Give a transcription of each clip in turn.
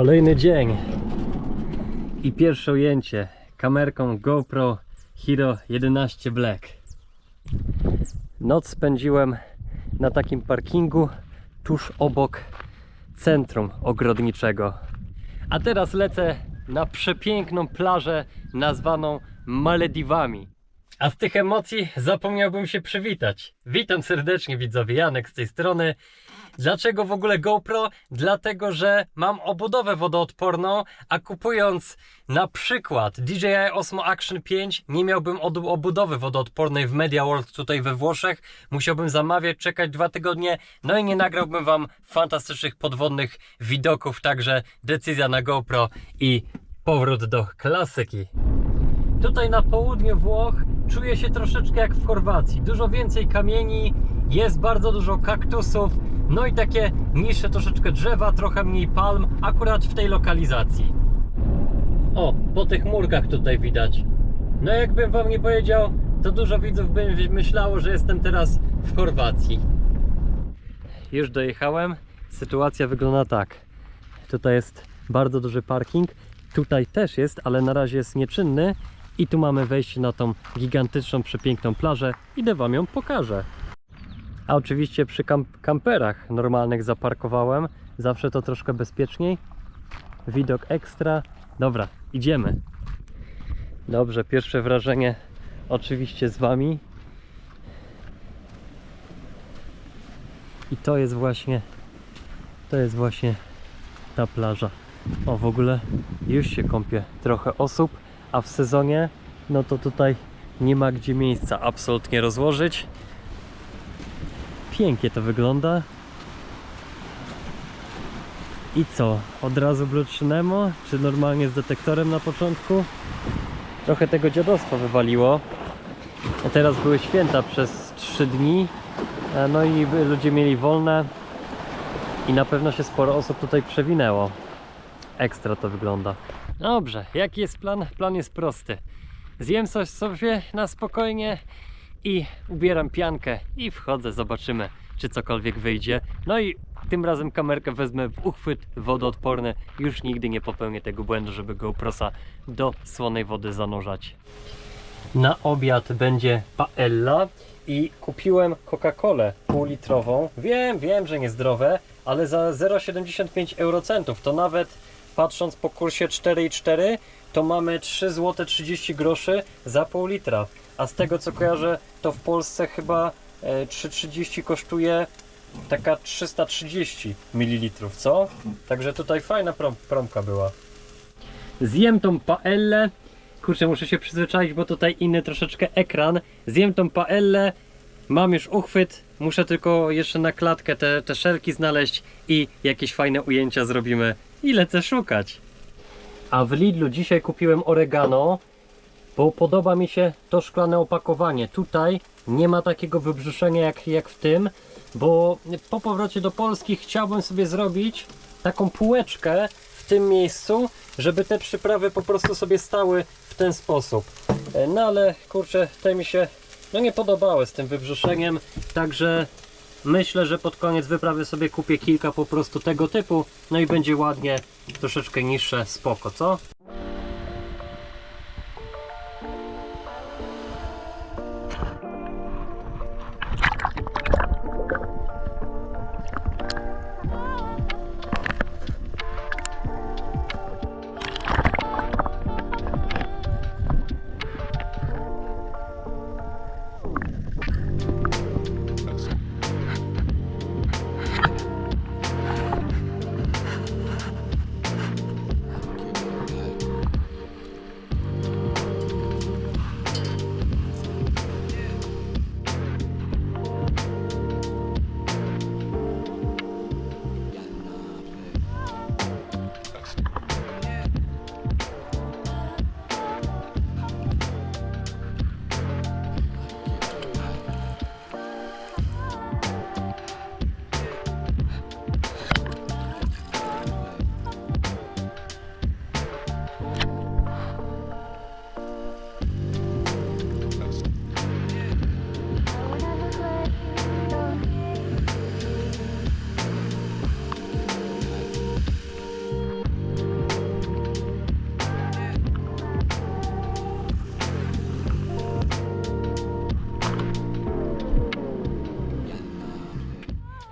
Kolejny dzień i pierwsze ujęcie kamerką GoPro Hero 11 Black. Noc spędziłem na takim parkingu tuż obok centrum ogrodniczego. A teraz lecę na przepiękną plażę nazwaną Malediwami. A z tych emocji zapomniałbym się przywitać. Witam serdecznie widzowie, Janek z tej strony. Dlaczego w ogóle GoPro? Dlatego, że mam obudowę wodoodporną, a kupując na przykład DJI Osmo Action 5 nie miałbym obudowy wodoodpornej w Media World tutaj we Włoszech. Musiałbym zamawiać, czekać dwa tygodnie, no i nie nagrałbym wam fantastycznych podwodnych widoków, także decyzja na GoPro i powrót do klasyki. Tutaj na południu Włoch czuję się troszeczkę jak w Chorwacji. Dużo więcej kamieni, jest bardzo dużo kaktusów, no i takie niższe troszeczkę drzewa, trochę mniej palm, akurat w tej lokalizacji. O, po tych murkach tutaj widać. No jakbym wam nie powiedział, to dużo widzów by myślało, że jestem teraz w Chorwacji. Już dojechałem. Sytuacja wygląda tak. Tutaj jest bardzo duży parking. Tutaj też jest, ale na razie jest nieczynny. I tu mamy wejście na tą gigantyczną, przepiękną plażę. Idę Wam ją pokażę. A oczywiście przy kamp kamperach normalnych zaparkowałem. Zawsze to troszkę bezpieczniej. Widok ekstra. Dobra, idziemy. Dobrze, pierwsze wrażenie oczywiście z Wami. I to jest właśnie to jest właśnie ta plaża. O, w ogóle już się kąpie trochę osób, a w sezonie no to tutaj nie ma gdzie miejsca absolutnie rozłożyć. Pięknie to wygląda. I co? Od razu Bluetooth? Czy normalnie z detektorem na początku? Trochę tego dziadostwa wywaliło. Teraz były święta przez 3 dni. e, No i ludzie mieli wolne. I na pewno się sporo osób tutaj przewinęło. Ekstra to wygląda. Dobrze, jaki jest plan? Plan jest prosty. Zjem coś sobie na spokojnie i ubieram piankę i wchodzę, zobaczymy czy cokolwiek wyjdzie. No i tym razem kamerkę wezmę w uchwyt wodoodporny. Już nigdy nie popełnię tego błędu, żeby GoProsa do słonej wody zanurzać. Na obiad będzie paella i kupiłem Coca-Colę półlitrową. Wiem, wiem, że niezdrowe, ale za 0,75 eurocentów to nawet patrząc po kursie 4,4 to mamy 3 zł 30 groszy za pół litra. A z tego co kojarzę, to w Polsce chyba e, 3,30 kosztuje taka 330 ml, co? Także tutaj fajna prom promka była. Zjem tą paellę. Kurczę, muszę się przyzwyczaić, bo tutaj inny troszeczkę ekran. Zjem tą paellę, mam już uchwyt, muszę tylko jeszcze na klatkę te, te szelki znaleźć i jakieś fajne ujęcia zrobimy i lecę szukać. A w Lidlu dzisiaj kupiłem oregano, bo podoba mi się to szklane opakowanie. Tutaj nie ma takiego wybrzuszenia jak, jak w tym, bo po powrocie do Polski chciałbym sobie zrobić taką półeczkę w tym miejscu, żeby te przyprawy po prostu sobie stały w ten sposób. E, No ale kurczę, te mi się no nie podobały z tym wybrzuszeniem, także myślę, że pod koniec wyprawy sobie kupię kilka po prostu tego typu, no i będzie ładnie, troszeczkę niższe, spoko, co?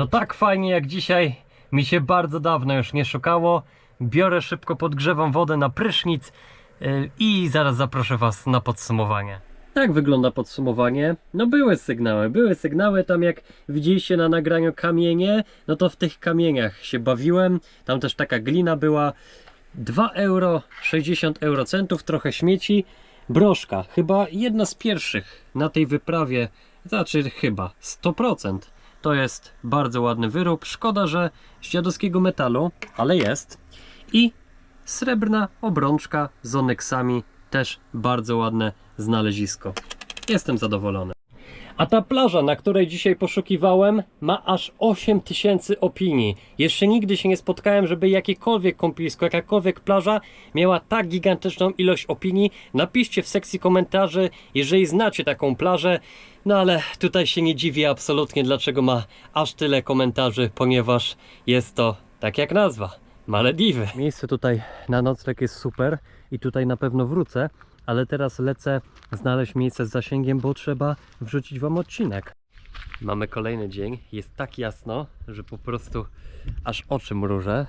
No tak fajnie jak dzisiaj mi się bardzo dawno już nie szukało. Biorę szybko, podgrzewam wodę na prysznic yy, i zaraz zaproszę Was na podsumowanie. Tak wygląda podsumowanie. No były sygnały, były sygnały tam jak widzieliście na nagraniu kamienie, no to w tych kamieniach się bawiłem. Tam też taka glina była. 2 euro, 60 eurocentów, trochę śmieci. Broszka, chyba jedna z pierwszych na tej wyprawie, znaczy chyba 100%. To jest bardzo ładny wyrób. Szkoda, że z dziadowskiego metalu, ale jest. I srebrna obrączka z onyksami, też bardzo ładne znalezisko. Jestem zadowolony. A ta plaża, na której dzisiaj poszukiwałem, ma aż 8000 opinii. Jeszcze nigdy się nie spotkałem, żeby jakiekolwiek kąpielisko, jakakolwiek plaża miała tak gigantyczną ilość opinii. Napiszcie w sekcji komentarzy, jeżeli znacie taką plażę. No ale tutaj się nie dziwię absolutnie, dlaczego ma aż tyle komentarzy, ponieważ jest to, tak jak nazwa, Malediwy. Miejsce tutaj na nocleg jest super i tutaj na pewno wrócę, ale teraz lecę znaleźć miejsce z zasięgiem, bo trzeba wrzucić Wam odcinek. Mamy kolejny dzień, jest tak jasno, że po prostu aż oczy mrużę.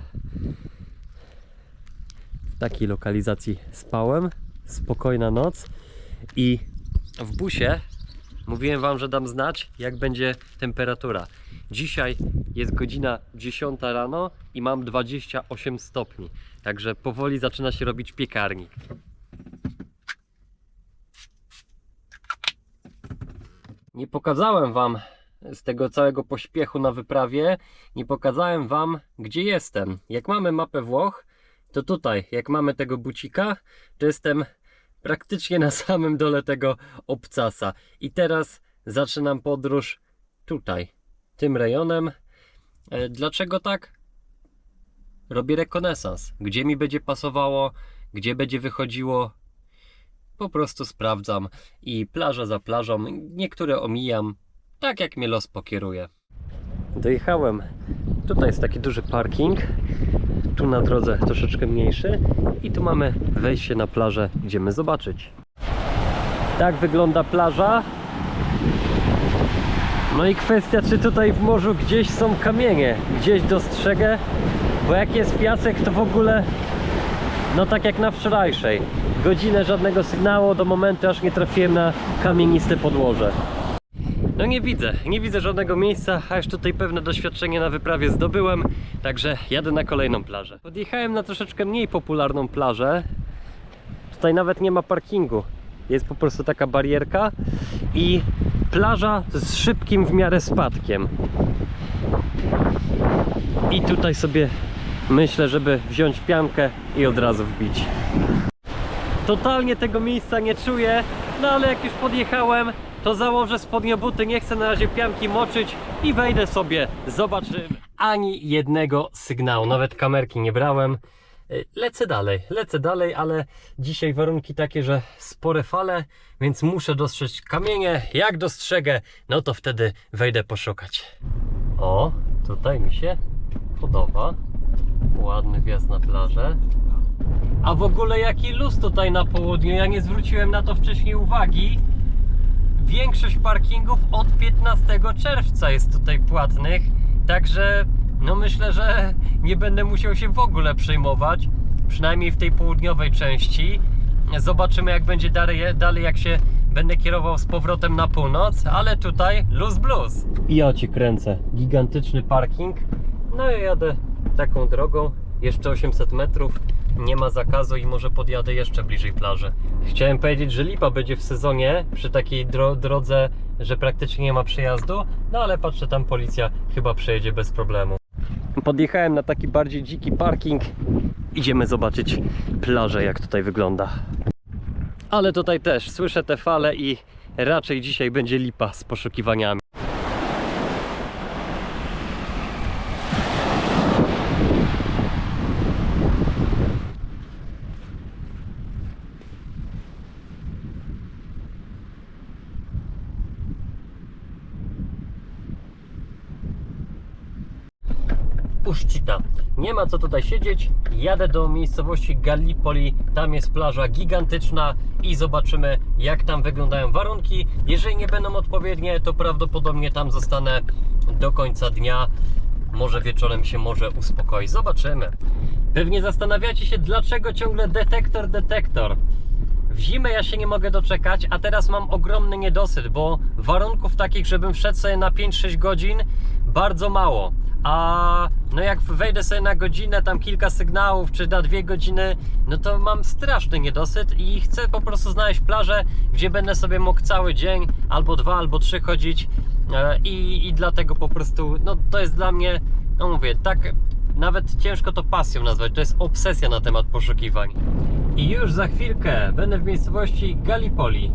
W takiej lokalizacji spałem, spokojna noc i w busie mówiłem Wam, że dam znać, jak będzie temperatura. Dzisiaj jest godzina 10 rano i mam 28 stopni, także powoli zaczyna się robić piekarnik. Nie pokazałem wam z tego całego pośpiechu na wyprawie, nie pokazałem wam gdzie jestem. Jak mamy mapę Włoch, to tutaj, jak mamy tego bucika, to jestem praktycznie na samym dole tego obcasa. I teraz zaczynam podróż tutaj, tym rejonem. E, Dlaczego tak? Robię rekonesans. Gdzie mi będzie pasowało, gdzie będzie wychodziło, po prostu sprawdzam i plaża za plażą, niektóre omijam, tak jak mnie los pokieruje. Dojechałem. Tutaj jest taki duży parking. Tu na drodze troszeczkę mniejszy. I tu mamy wejście na plażę. Idziemy zobaczyć. Tak wygląda plaża. No i kwestia, czy tutaj w morzu gdzieś są kamienie. Gdzieś dostrzegę. Bo jak jest piasek, to w ogóle no tak jak na wczorajszej. Godzinę żadnego sygnału do momentu aż nie trafiłem na kamieniste podłoże. No nie widzę, nie widzę żadnego miejsca, a już tutaj pewne doświadczenie na wyprawie zdobyłem, także jadę na kolejną plażę. Podjechałem na troszeczkę mniej popularną plażę. Tutaj nawet nie ma parkingu. Jest po prostu taka barierka i plaża z szybkim w miarę spadkiem. I tutaj sobie myślę, żeby wziąć piankę i od razu wbić. Totalnie tego miejsca nie czuję, no ale jak już podjechałem, to założę spodnie buty, nie chcę na razie pianki moczyć i wejdę sobie, zobaczymy. Ani jednego sygnału, nawet kamerki nie brałem. Y, Lecę dalej, lecę dalej, ale dzisiaj warunki takie, że spore fale, więc muszę dostrzec kamienie. Jak dostrzegę, no to wtedy wejdę poszukać. O, tutaj mi się podoba. Ładny wjazd na plażę. A w ogóle jaki luz tutaj na południu? Ja nie zwróciłem na to wcześniej uwagi. Większość parkingów od 15 czerwca jest tutaj płatnych, także no myślę, że nie będę musiał się w ogóle przejmować, przynajmniej w tej południowej części. Zobaczymy jak będzie dalej, dalej jak się będę kierował z powrotem na północ, ale tutaj luz blues. I ja cię kręcę. Gigantyczny parking. No i jadę taką drogą, jeszcze 800 metrów, nie ma zakazu i może podjadę jeszcze bliżej plaży. Chciałem powiedzieć, że lipa będzie w sezonie przy takiej dro drodze, że praktycznie nie ma przejazdu, no ale patrzę tam policja chyba przejedzie bez problemu. Podjechałem na taki bardziej dziki parking. Idziemy zobaczyć plażę jak tutaj wygląda. Ale tutaj też słyszę te fale i raczej dzisiaj będzie lipa z poszukiwaniami. uczcita. Nie ma co tutaj siedzieć. Jadę do miejscowości Gallipoli. Tam jest plaża gigantyczna i zobaczymy, jak tam wyglądają warunki. Jeżeli nie będą odpowiednie, to prawdopodobnie tam zostanę do końca dnia. Może wieczorem się może uspokoi. Zobaczymy. Pewnie zastanawiacie się, dlaczego ciągle detektor, detektor. W zimę ja się nie mogę doczekać, a teraz mam ogromny niedosyt, bo warunków takich, żebym wszedł sobie na 5-6 godzin, bardzo mało. A no jak wejdę sobie na godzinę, tam kilka sygnałów, czy na dwie godziny, no to mam straszny niedosyt i chcę po prostu znaleźć plażę, gdzie będę sobie mógł cały dzień, albo dwa, albo trzy chodzić. E, I, I dlatego po prostu, no to jest dla mnie, no mówię, tak nawet ciężko to pasją nazwać, to jest obsesja na temat poszukiwań. I już za chwilkę będę w miejscowości Gallipoli.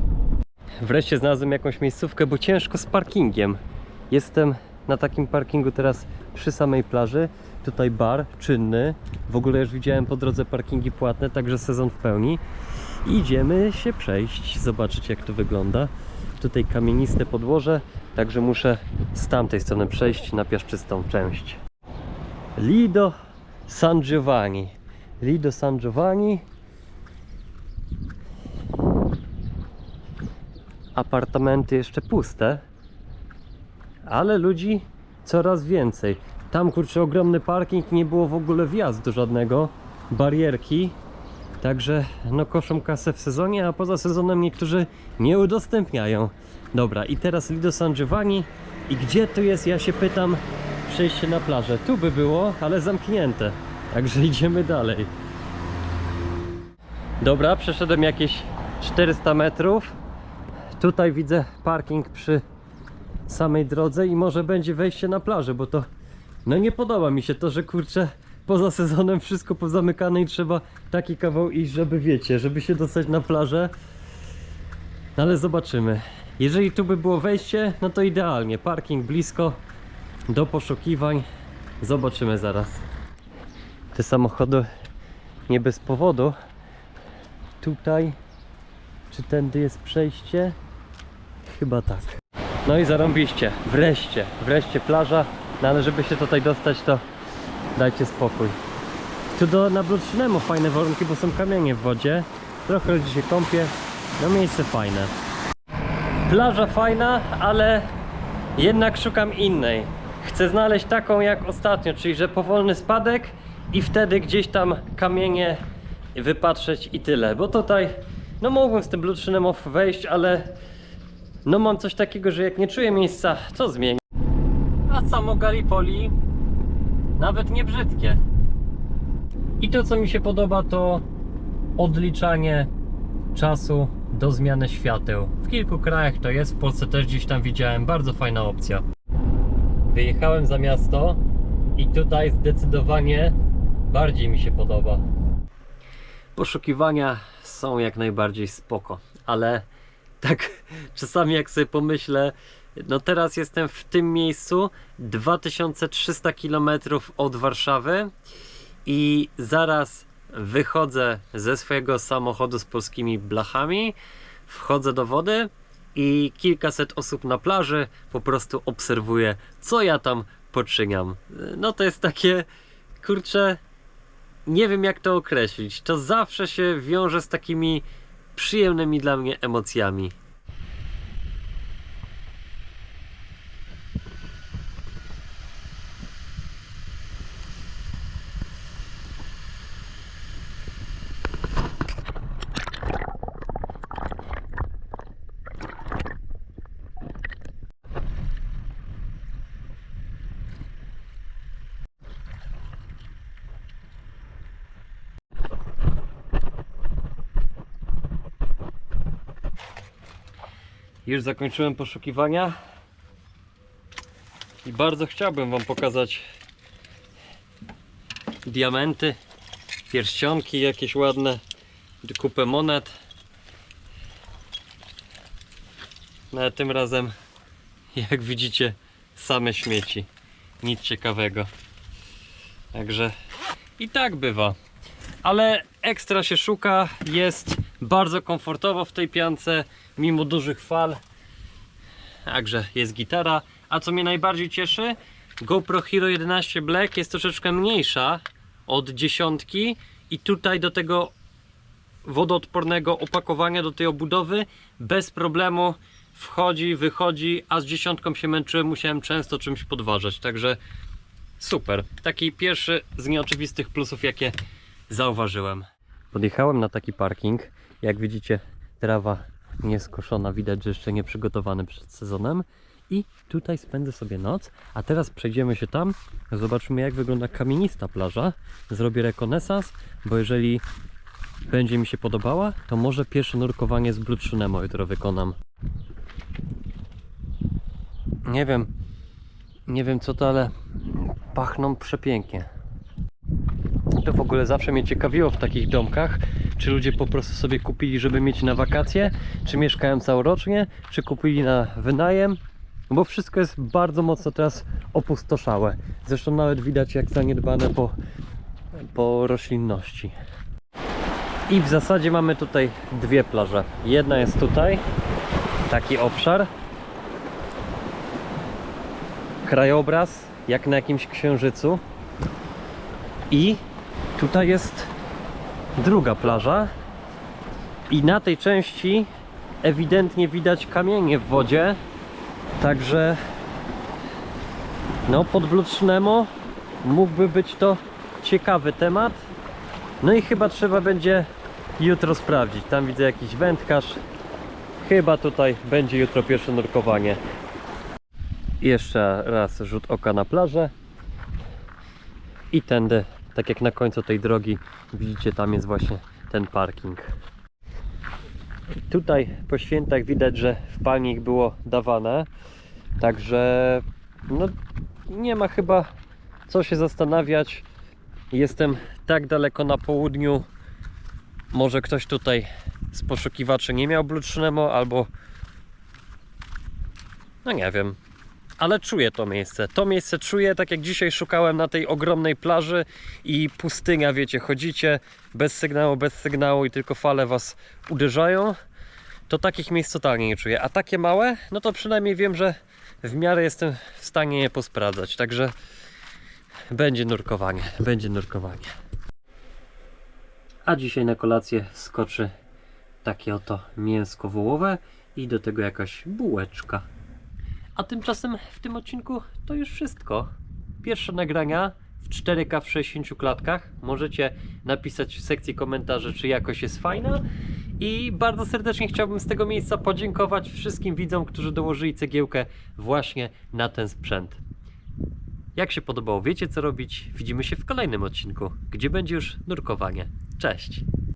Wreszcie znalazłem jakąś miejscówkę, bo ciężko z parkingiem. Jestem na takim parkingu teraz przy samej plaży. Tutaj bar czynny. W ogóle już widziałem po drodze parkingi płatne, także sezon w pełni. Idziemy się przejść, zobaczyć jak to wygląda. Tutaj kamieniste podłoże, także muszę z tamtej strony przejść na piaszczystą część. Lido San Giovanni. Lido San Giovanni. Apartamenty jeszcze puste, ale ludzi coraz więcej. Tam kurczę ogromny parking, nie było w ogóle wjazdu żadnego, barierki. Także no koszą kasę w sezonie, a poza sezonem niektórzy nie udostępniają. Dobra, i teraz Lido San Giovanni. I gdzie tu jest, ja się pytam, przejście na plażę? Tu by było, ale zamknięte. Także idziemy dalej. Dobra, przeszedłem jakieś 400 metrów. Tutaj widzę parking przy samej drodze i może będzie wejście na plażę, bo to no nie podoba mi się to, że kurczę poza sezonem wszystko pozamykane i trzeba taki kawał iść, żeby wiecie, żeby się dostać na plażę. No ale zobaczymy. Jeżeli tu by było wejście, no to idealnie. Parking blisko do poszukiwań. Zobaczymy zaraz. Te samochody nie bez powodu. Tutaj, czy tędy jest przejście? Chyba tak. No i zarąbiście, wreszcie, wreszcie plaża. No ale żeby się tutaj dostać, to dajcie spokój. Tu do na Brudszynemu fajne warunki, bo są kamienie w wodzie. Trochę ludzi się kąpie. No miejsce fajne. Plaża fajna, ale jednak szukam innej. Chcę znaleźć taką jak ostatnio, czyli że powolny spadek i wtedy gdzieś tam kamienie wypatrzeć i tyle. Bo tutaj, no mógłbym z tym off wejść, ale no mam coś takiego, że jak nie czuję miejsca, to zmienię. A samo Gallipoli nawet nie brzydkie. I to co mi się podoba to odliczanie czasu do zmiany świateł. W kilku krajach to jest, w Polsce też gdzieś tam widziałem, bardzo fajna opcja. Wyjechałem za miasto i tutaj zdecydowanie bardziej mi się podoba. Poszukiwania są jak najbardziej spoko, ale tak czasami jak sobie pomyślę, no teraz jestem w tym miejscu 2300 km od Warszawy i zaraz wychodzę ze swojego samochodu z polskimi blachami, wchodzę do wody i kilkaset osób na plaży po prostu obserwuje, co ja tam poczyniam. No to jest takie, kurczę, nie wiem jak to określić. To zawsze się wiąże z takimi przyjemnymi dla mnie emocjami. Już zakończyłem poszukiwania i bardzo chciałbym Wam pokazać diamenty, pierścionki jakieś ładne, kupę monet. No ale tym razem, jak widzicie, same śmieci. Nic ciekawego. Także i tak bywa. Ale ekstra się szuka, jest bardzo komfortowo w tej piance, mimo dużych fal. Także jest gitara. A co mnie najbardziej cieszy, GoPro Hero 11 Black jest troszeczkę mniejsza od dziesiątki i tutaj do tego wodoodpornego opakowania, do tej obudowy bez problemu wchodzi, wychodzi, a z dziesiątką się męczyłem, musiałem często czymś podważać, także super. Taki pierwszy z nieoczywistych plusów, jakie zauważyłem. Podjechałem na taki parking, jak widzicie trawa nieskoszona, widać, że jeszcze nie przygotowany przed sezonem i tutaj spędzę sobie noc, a teraz przejdziemy się tam, zobaczymy jak wygląda kamienista plaża, zrobię rekonesans, bo jeżeli będzie mi się podobała, to może pierwsze nurkowanie z Blue Nemo jutro wykonam. Nie wiem, nie wiem co to, ale pachną przepięknie. To w ogóle zawsze mnie ciekawiło w takich domkach, czy ludzie po prostu sobie kupili, żeby mieć na wakacje, czy mieszkają całorocznie, czy kupili na wynajem, bo wszystko jest bardzo mocno teraz opustoszałe. Zresztą nawet widać jak zaniedbane po, po roślinności. I w zasadzie mamy tutaj dwie plaże. Jedna jest tutaj, taki obszar. Krajobraz, jak na jakimś księżycu. I tutaj jest druga plaża. I na tej części ewidentnie widać kamienie w wodzie. Także no pod Blucz Nemo mógłby być to ciekawy temat. No i chyba trzeba będzie jutro sprawdzić. Tam widzę jakiś wędkarz. Chyba tutaj będzie jutro pierwsze nurkowanie. Jeszcze raz rzut oka na plażę. I tędy, tak jak na końcu tej drogi, widzicie, tam jest właśnie ten parking. Tutaj po świętach widać, że wpalnik było dawane. Także no, nie ma chyba co się zastanawiać. Jestem tak daleko na południu. Może ktoś tutaj z poszukiwaczy nie miał Blue albo no nie wiem. Ale czuję to miejsce. To miejsce czuję, tak jak dzisiaj szukałem na tej ogromnej plaży i pustynia, wiecie, chodzicie bez sygnału, bez sygnału i tylko fale was uderzają. To takich miejsc totalnie nie czuję. A takie małe, no to przynajmniej wiem, że w miarę jestem w stanie je posprawdzać. Także będzie nurkowanie, będzie nurkowanie. A dzisiaj na kolację skoczy takie oto mięsko wołowe i do tego jakaś bułeczka. A tymczasem w tym odcinku to już wszystko. Pierwsze nagrania w 4K w 60 klatkach. Możecie napisać w sekcji komentarzy, czy jakość jest fajna. I bardzo serdecznie chciałbym z tego miejsca podziękować wszystkim widzom, którzy dołożyli cegiełkę właśnie na ten sprzęt. Jak się podobało, wiecie co robić. Widzimy się w kolejnym odcinku, gdzie będzie już nurkowanie. Cześć!